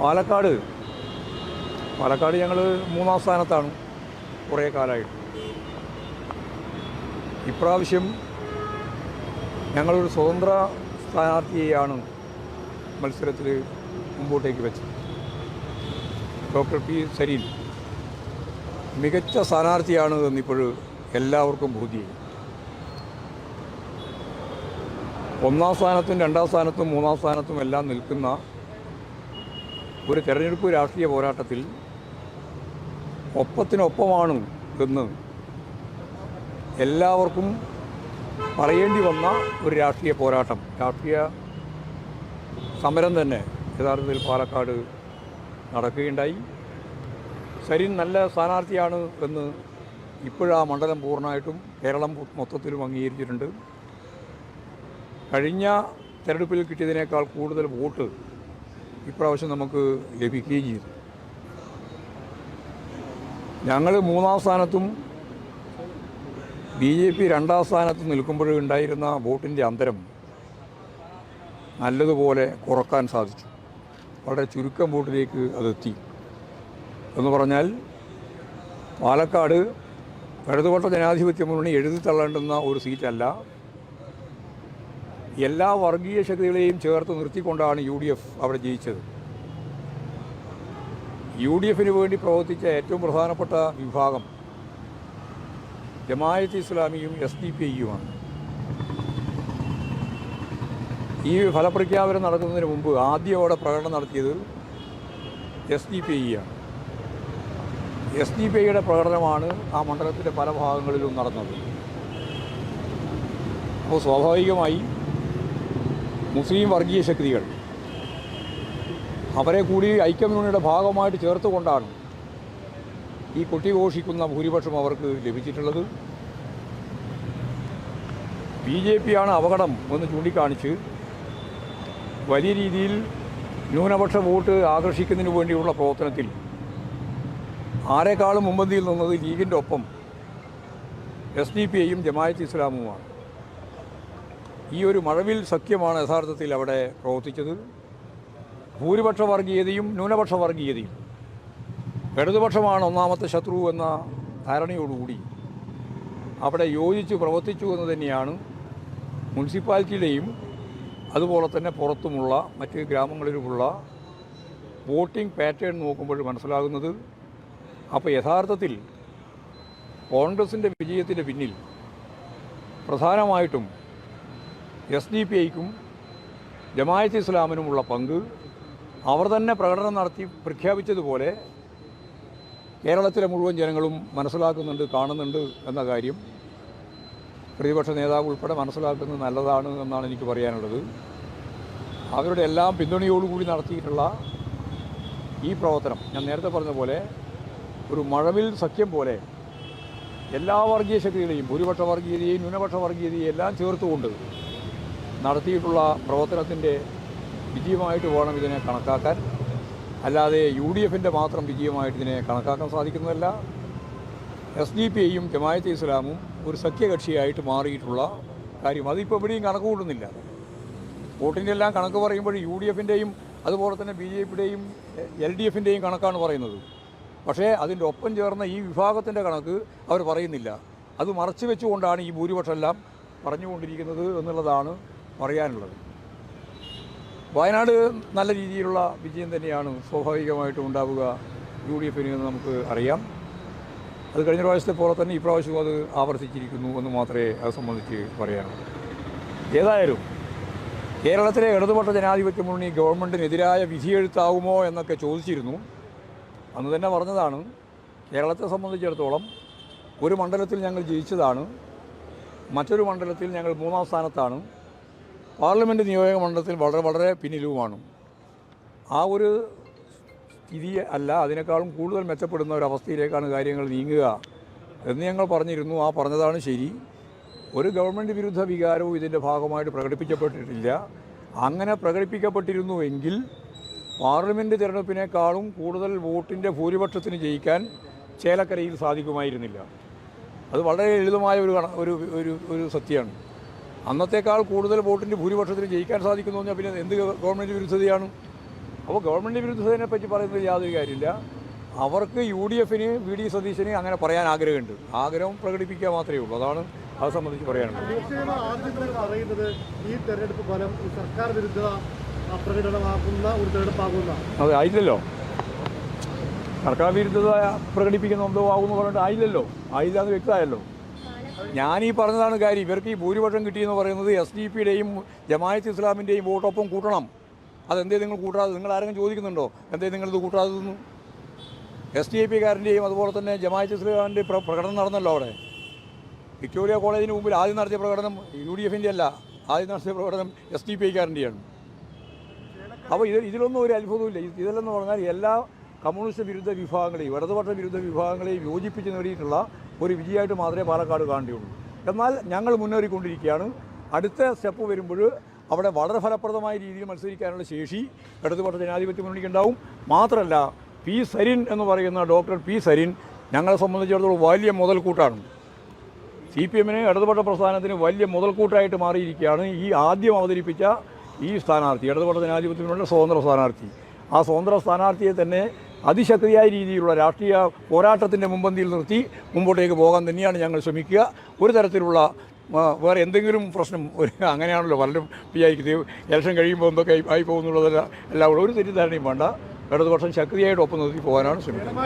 പാലക്കാട്. പാലക്കാട് ഞങ്ങൾ മൂന്നാം സ്ഥാനത്താണ് കുറേ കാലമായിട്ട് ഇപ്രാവശ്യം ഞങ്ങളൊരു സ്വതന്ത്ര സ്ഥാനാർത്ഥിയെയാണ് മത്സരത്തിൽ മുമ്പോട്ടേക്ക് വെച്ചത്. ഡോക്ടർ പി സരീൻ മികച്ച സ്ഥാനാർത്ഥിയാണ് എന്നിപ്പോൾ എല്ലാവർക്കും ബോധ്യം ഒന്നാം സ്ഥാനത്തും രണ്ടാം സ്ഥാനത്തും മൂന്നാം സ്ഥാനത്തും എല്ലാം നിൽക്കുന്ന ഒരു തെരഞ്ഞെടുപ്പ് രാഷ്ട്രീയ പോരാട്ടത്തിൽ ഒപ്പത്തിനൊപ്പമാണ് എന്ന് എല്ലാവർക്കും പറയേണ്ടി വന്ന ഒരു രാഷ്ട്രീയ പോരാട്ടം രാഷ്ട്രീയ സമരം തന്നെ യഥാർത്ഥത്തിൽ പാലക്കാട് നടക്കുകയുണ്ടായി. സരിൻ നല്ല സ്ഥാനാർത്ഥിയാണ് എന്ന് ഇപ്പോഴാ മണ്ഡലം പൂർണമായിട്ടും കേരളം മൊത്തത്തിലും അംഗീകരിച്ചിട്ടുണ്ട്. കഴിഞ്ഞ തെരഞ്ഞെടുപ്പിൽ കിട്ടിയതിനേക്കാൾ കൂടുതൽ വോട്ട് ഇപ്രാവശ്യം നമുക്ക് ലഭിക്കുകയും ചെയ്തു. ഞങ്ങൾ മൂന്നാം സ്ഥാനത്തും ബി ജെ പി രണ്ടാം സ്ഥാനത്തും നിൽക്കുമ്പോഴുണ്ടായിരുന്ന വോട്ടിന്റെ അന്തരം നല്ലതുപോലെ കുറയ്ക്കാൻ സാധിച്ചു. വളരെ ചുരുക്കം വോട്ടിലേക്ക് അതെത്തി. എന്ന് പറഞ്ഞാൽ പാലക്കാട് ഇടതുപക്ഷ ജനാധിപത്യ മുന്നണി എഴുതി തള്ളേണ്ടുന്ന ഒരു സീറ്റല്ല എല്ലാ വർഗീയ ശക്തികളെയും ചേർത്ത് നിർത്തിക്കൊണ്ടാണ് യു ഡി എഫ് അവിടെ ജയിച്ചത്. യു ഡി എഫിന് വേണ്ടി പ്രവർത്തിച്ച ഏറ്റവും പ്രധാനപ്പെട്ട വിഭാഗം ജമായത്ത് ഇസ്ലാമിയും എസ് ഡി പി ഐയുമാണ് ഈ ഫലപ്രഖ്യാപനം നടക്കുന്നതിന് മുമ്പ് ആദ്യം അവിടെ പ്രകടനം നടത്തിയത് എസ് ഡി പി ഐയാണ് എസ് ഡി പി ഐയുടെ പ്രകടനമാണ് ആ മണ്ഡലത്തിന്റെ പല ഭാഗങ്ങളിലും നടന്നത്. അപ്പോൾ സ്വാഭാവികമായി മുസ്ലിം വർഗീയ ശക്തികൾ. അവരെ കൂടി ഐക്യമുന്നണിയുടെ ഭാഗമായിട്ട് ചേർത്തുകൊണ്ടാണ് ഈ കൊട്ടിഘോഷിക്കുന്ന ഭൂരിപക്ഷം അവർക്ക് ലഭിച്ചിട്ടുള്ളത്. ബി ജെ പിയാണ് അപകടം എന്ന് ചൂണ്ടിക്കാണിച്ച് വലിയ രീതിയിൽ ന്യൂനപക്ഷ വോട്ട് ആകർഷിക്കുന്നതിന് വേണ്ടിയുള്ള പ്രവർത്തനത്തിൽ ആരെക്കാളും മുമ്പന്തിയിൽ നിന്നത് ലീഗിന്റെ ഒപ്പം എസ് ഡി പി ഐയും ജമായത്ത് ഇസ്ലാമുമാണ്. ഈ ഒരു മഴവിൽ സഖ്യമാണ് യഥാർത്ഥത്തിൽ അവിടെ പ്രവർത്തിച്ചത്. ഭൂരിപക്ഷ വർഗീയതയും ന്യൂനപക്ഷ വർഗീയതയും. ഇടതുപക്ഷമാണ് ഒന്നാമത്തെ ശത്രു എന്ന ധാരണയോടുകൂടി അവിടെ യോജിച്ച് പ്രവർത്തിച്ചു എന്ന് തന്നെയാണ് മുനിസിപ്പാലിറ്റിയിലെയും അതുപോലെ തന്നെ പുറത്തുമുള്ള മറ്റ് ഗ്രാമങ്ങളിലുമുള്ള വോട്ടിംഗ് പാറ്റേൺ നോക്കുമ്പോൾ മനസ്സിലാകുന്നത് അപ്പോൾ യഥാർത്ഥത്തിൽ കോൺഗ്രസിന്റെ വിജയത്തിന്റെ പിന്നിൽ പ്രധാനമായിട്ടും എസ് ഡി പി ഐക്കും ജമായത്ത് ഇസ്ലാമിനുമുള്ള പങ്ക് അവർ തന്നെ പ്രകടനം നടത്തി പ്രഖ്യാപിച്ചതുപോലെ കേരളത്തിലെ മുഴുവൻ ജനങ്ങളും മനസ്സിലാക്കുന്നുണ്ട് കാണുന്നുണ്ട് എന്ന കാര്യം പ്രതിപക്ഷ നേതാവ് ഉൾപ്പെടെ മനസ്സിലാക്കുന്നത് നല്ലതാണ് എന്നാണ് എനിക്ക് പറയാനുള്ളത്. അവരുടെ എല്ലാം പിന്തുണയോടുകൂടി നടത്തിയിട്ടുള്ള ഈ പ്രവർത്തനം ഞാൻ നേരത്തെ പറഞ്ഞ പോലെ ഒരു മഴവിൽ സഖ്യം പോലെ എല്ലാ വർഗീയ ശക്തികളെയും ഭൂരിപക്ഷ വർഗീയതയെയും ന്യൂനപക്ഷ വർഗീയതയെയും എല്ലാം ചേർത്തുകൊണ്ട് നടത്തിയിട്ടുള്ള പ്രവർത്തനത്തിന്റെ വിജയമായിട്ട് വേണം ഇതിനെ കണക്കാക്കാൻ. അല്ലാതെ യു ഡി എഫിന്റെ മാത്രം വിജയമായിട്ട് ഇതിനെ കണക്കാക്കാൻ സാധിക്കുന്നതല്ല. എസ് ഡി പി ഐയും ജമായത്ത് ഇസ്ലാമും ഒരു സഖ്യകക്ഷിയായിട്ട് മാറിയിട്ടുള്ള കാര്യം അതിപ്പോൾ എവിടെയും കണക്ക് കൂട്ടുന്നില്ല. വോട്ടിന്റെ എല്ലാം കണക്ക് പറയുമ്പോൾ യു ഡി എഫിന്റെയും അതുപോലെ തന്നെ ബി ജെ പിയുടെയും എൽ ഡി എഫിന്റെയും കണക്കാണ് പറയുന്നത്. പക്ഷേ അതിന്റെ ഒപ്പം ചേർന്ന ഈ വിഭാഗത്തിന്റെ കണക്ക് അവർ പറയുന്നില്ല. അത് മറച്ചു വെച്ചുകൊണ്ടാണ് ഈ ഭൂരിപക്ഷം എല്ലാം പറഞ്ഞുകൊണ്ടിരിക്കുന്നത് എന്നുള്ളതാണ് പറയാനുള്ളത് വയനാട് നല്ല രീതിയിലുള്ള വിജയം തന്നെയാണ് സ്വാഭാവികമായിട്ടും ഉണ്ടാവുക. യു ഡി എഫിന് എന്ന് നമുക്ക് അറിയാം. അത് കഴിഞ്ഞ പ്രാവശ്യത്തെ പോലെ തന്നെ ഇപ്രാവശ്യവും അത് ആവർത്തിച്ചിരിക്കുന്നു എന്ന് മാത്രമേ അത് സംബന്ധിച്ച് പറയാനുള്ളൂ. ഏതായാലും കേരളത്തിലെ ഇടതുപക്ഷ ജനാധിപത്യ മുന്നണി ഗവൺമെന്റിനെതിരായ വിധിയെഴുത്താവുമോ എന്നൊക്കെ ചോദിച്ചിരുന്നു. അന്ന് തന്നെ പറഞ്ഞതാണ് കേരളത്തെ സംബന്ധിച്ചിടത്തോളം ഒരു മണ്ഡലത്തിൽ ഞങ്ങൾ ജയിച്ചതാണ് മറ്റൊരു മണ്ഡലത്തിൽ ഞങ്ങൾ മൂന്നാം സ്ഥാനത്താണ്. പാർലമെന്റ് നിയോജക മണ്ഡലത്തിൽ വളരെ വളരെ പിന്നിലുമാണ്. ആ ഒരു സ്ഥിതി അല്ല അതിനേക്കാളും കൂടുതൽ മെച്ചപ്പെടുന്ന ഒരു അവസ്ഥയിലേക്കാണ് കാര്യങ്ങൾ നീങ്ങുക എന്ന് ഞങ്ങൾ പറഞ്ഞിരുന്നു. ആ പറഞ്ഞതാണ് ശരി. ഒരു ഗവൺമെന്റ് വിരുദ്ധ വികാരവും ഇതിന്റെ ഭാഗമായിട്ട് പ്രകടിപ്പിക്കപ്പെട്ടിട്ടില്ല. അങ്ങനെ പ്രകടിപ്പിക്കപ്പെട്ടിരുന്നുവെങ്കിൽ പാർലമെന്റ് തിരഞ്ഞെടുപ്പിനേക്കാളും കൂടുതൽ വോട്ടിന്റെ ഭൂരിപക്ഷത്തിന് ജയിക്കാൻ ചേലക്കരയിൽ സാധിക്കുമായിരുന്നില്ല. അത് വളരെ ലളിതമായ ഒരു ഒരു ഒരു ഒരു സത്യമാണ്. അന്നത്തേക്കാൾ കൂടുതൽ വോട്ടിന്റെ ഭൂരിപക്ഷത്തിൽ ജയിക്കാൻ സാധിക്കുന്നു പറഞ്ഞാൽ പിന്നെ എന്ത് ഗവൺമെന്റ് വിരുദ്ധതയാണ്? അപ്പോൾ ഗവൺമെന്റ് വിരുദ്ധതയെ പറ്റി പറയുന്നത് യാതൊരു കാര്യമില്ല. അവർക്ക് യു ഡി എഫിന് വി ഡി സതീശന് അങ്ങനെ പറയാൻ ആഗ്രഹമുണ്ട്. ആഗ്രഹം പ്രകടിപ്പിക്കുക മാത്രമേ ഉള്ളൂ. അതാണ് അത് സംബന്ധിച്ച് പറയാനുള്ളത്. പറയുന്നത് ഈ തെരഞ്ഞെടുപ്പ് ഫലം സർക്കാർ വിരുദ്ധത ആ, പ്രകടനമാക്കുന്ന ഒരു തെരഞ്ഞെടുപ്പാകുന്ന അത് ആയില്ലല്ലോ. സർക്കാർ വിരുദ്ധത പ്രകടിപ്പിക്കുന്ന എന്തോ ആകുമെന്ന് പറഞ്ഞിട്ട് ആയില്ലല്ലോ. ആയില്ല എന്ന് വ്യക്തമായല്ലോ. ഞാൻ ഈ പറഞ്ഞതാണ് കാര്യം. ഇവർക്ക് ഈ ഭൂരിപക്ഷം കിട്ടിയെന്ന് പറയുന്നത് എസ് ഡി പിയുടെയും ജമായത്ത് ഇസ്ലാമിന്റെയും വോട്ടൊപ്പം കൂട്ടണം. അതെന്തേ നിങ്ങൾ കൂട്ടാതെ നിങ്ങൾ ആരെങ്കിലും ചോദിക്കുന്നുണ്ടോ? എന്തേ നിങ്ങളിത് കൂട്ടാതെ നിന്നു എസ് ഡി ഐ പിക്കാരന്റെയും അതുപോലെ തന്നെ ജമായത്ത് ഇസ്ലാമിന്റെ പ്ര- പ്രകടനം നടന്നല്ലോ അവിടെ. വിക്ടോറിയ കോളേജിന് മുമ്പിൽ ആദ്യം നടത്തിയ പ്രകടനം യു ഡി എഫിന്റെ അല്ല. ആദ്യം നടത്തിയ പ്രകടനം എസ് ഡി പി ഐക്കാരന്റെയാണ് അപ്പോൾ ഇത് ഇതിലൊന്നും ഒരു അത്ഭുതമില്ല ഇതെല്ലാം പറഞ്ഞാൽ എല്ലാ കമ്മ്യൂണിസ്റ്റ് വിരുദ്ധ വിഭാഗങ്ങളെയും ഇടതുപക്ഷ വിരുദ്ധ വിഭാഗങ്ങളെയും യോജിപ്പിച്ച് നേടിയിട്ടുള്ള ഒരു വിജയമായിട്ട് മാത്രമേ പാലക്കാട് കാണേണ്ടിയുള്ളൂ എന്നാൽ ഞങ്ങൾ മുന്നേറിക്കൊണ്ടിരിക്കുകയാണ്. അടുത്ത സ്റ്റെപ്പ് വരുമ്പോൾ അവിടെ വളരെ ഫലപ്രദമായ രീതിയിൽ മത്സരിക്കാനുള്ള ശേഷി ഇടതുപക്ഷ ജനാധിപത്യ മുന്നണിക്കുണ്ടാവും മാത്രമല്ല പി സരിൻ എന്ന് പറയുന്ന ഡോക്ടർ പി സരിൻ ഞങ്ങളെ സംബന്ധിച്ചിടത്തോളം വലിയ മുതൽക്കൂട്ടാണ്. സി പി എമ്മിന് ഇടതുപക്ഷ പ്രസ്ഥാനത്തിന് വലിയ മുതൽക്കൂട്ടായിട്ട് മാറിയിരിക്കുകയാണ് ഈ ആദ്യം അവതരിപ്പിച്ച ഈ സ്ഥാനാർത്ഥി ഇടതുപക്ഷ മുന്നണിയുടെ സ്വതന്ത്ര സ്ഥാനാർത്ഥി. ആ സ്വതന്ത്ര സ്ഥാനാർത്ഥിയെ തന്നെ അതിശക്തിയായ രീതിയിലുള്ള രാഷ്ട്രീയ പോരാട്ടത്തിന്റെ മുമ്പന്തിയിൽ നിർത്തി മുമ്പോട്ടേക്ക് പോകാൻ തന്നെയാണ് ഞങ്ങൾ ശ്രമിക്കുക. ഒരു തരത്തിലുള്ള വേറെ എന്തെങ്കിലും പ്രശ്നം അങ്ങനെയാണല്ലോ പലരും വിചാരിക്കുന്നത് ഇലക്ഷൻ കഴിയുമ്പോൾ എന്തൊക്കെ ആയി- പോകുന്നുള്ളതല്ല എല്ലാം കൂടെ ഒരു തെറ്റിദ്ധാരണയും വേണ്ട. ഇടതുപക്ഷം ശക്തിയായിട്ട് ഒപ്പം നിർത്തി പോകാനാണ് ശ്രമിക്കുന്നത്.